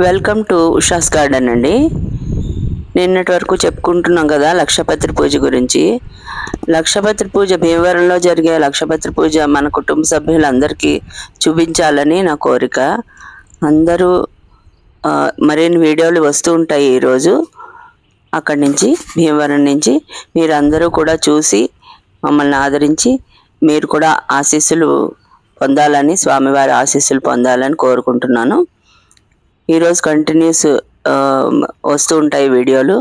Welcome to Usha's garden అండి. నిన్నటి వరకు చెప్పుకుంటున్నాం కదా లక్షపత్రి పూజ గురించి. లక్షపత్రి పూజ భీమవరంలో జరిగే లక్షపత్రి పూజ మన కుటుంబ సభ్యులందరికీ చూపించాలని నా కోరిక. అందరూ మరిన్ని వీడియోలు వస్తూ ఉంటాయి ఈరోజు అక్కడి నుంచి భీమవరం నుంచి మీరందరూ కూడా చూసి మమ్మల్ని ఆదరించి మీరు కూడా ఆశీస్సులు పొందాలని స్వామివారి ఆశీస్సులు పొందాలని కోరుకుంటున్నాను. ఈరోజు కంటిన్యూస్ వస్తూ ఉంటాయి వీడియోలు.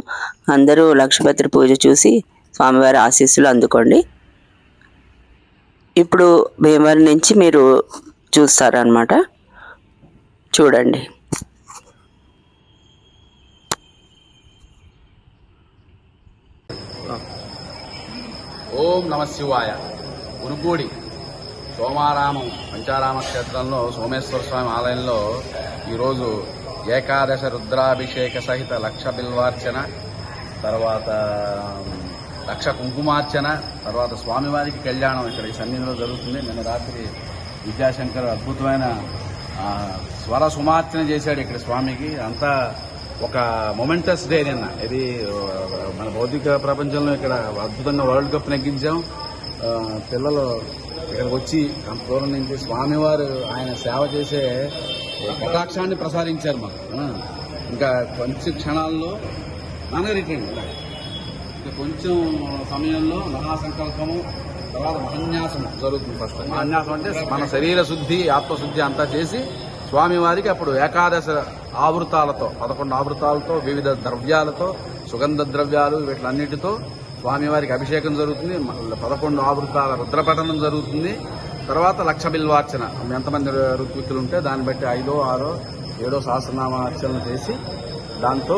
అందరూ లక్షపత్రి పూజ చూసి స్వామివారి ఆశీస్సులు అందుకోండి. ఇప్పుడు భీమవరం నుంచి మీరు చూస్తారనమాట చూడండి. ఓం నమ శివాయ. ఉనుగూడి సోమారామం పంచారామ క్షేత్రంలో సోమేశ్వర స్వామి ఆలయంలో ఈరోజు ఏకాదశ రుద్రాభిషేక సహిత లక్ష బిల్వార్చన తర్వాత లక్ష కుంకుమార్చన తర్వాత స్వామివారికి కళ్యాణం ఇక్కడ ఈ సన్నిధిలో జరుగుతుంది. నిన్న రాత్రి విద్యాశంకర్ అద్భుతమైన స్వర సుమార్చన చేశాడు ఇక్కడ స్వామికి. అంతా ఒక మొమెంటస్ డే నిన్న. ఇది మన భౌతిక ప్రపంచంలో ఇక్కడ అద్భుతంగా వరల్డ్ కప్ నెగ్గించాం. పిల్లలు ఇక్కడికి వచ్చి అంత దూరం నుంచి స్వామివారు ఆయన సేవ చేసే కటాక్షాన్ని ప్రసాదించారు మాకు ఇంకా కొంచెం క్షణాల్లో నాన్నగారు ఇట్లండి. ఇంకా కొంచెం సమయంలో మహాసంకల్పము తర్వాత మహన్యాసం జరుగుతుంది ఫస్ట్ మహన్యాసం అంటే మన శరీర శుద్ధి ఆత్మశుద్ధి అంతా చేసి స్వామివారికి అప్పుడు ఏకాదశ ఆవృతాలతో పదకొండు ఆవృతాలతో వివిధ ద్రవ్యాలతో సుగంధ ద్రవ్యాలు వీటిలన్నిటితో స్వామివారికి అభిషేకం జరుగుతుంది పదకొండు ఆవృతాల రుద్రపఠనం జరుగుతుంది. తర్వాత లక్ష బిల్వార్చన. ఎంతమంది ఋత్విక్కులు ఉంటే దాన్ని బట్టి ఐదో ఆరో ఏడో సహస్రనామ అర్చన చేసి దాంతో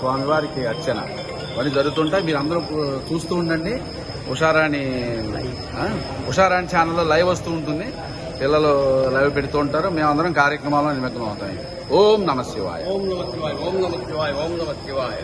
స్వామివారికి అర్చన. పని జరుగుతుంటాయి. మీరు అందరూ చూస్తూ ఉండండి. ఉషారాణి ఉషారాణి ఛానల్లో లైవ్ వస్తూ ఉంటుంది. పిల్లలు లైవ్ పెడుతూ ఉంటారు. మేమందరం కార్యక్రమాల్లో నిమగ్నం అవుతాయి ఓం నమ శివాయ. ఓం నమ శివాయ ఓం నమ శివాయ ఓం నమ శివాయ.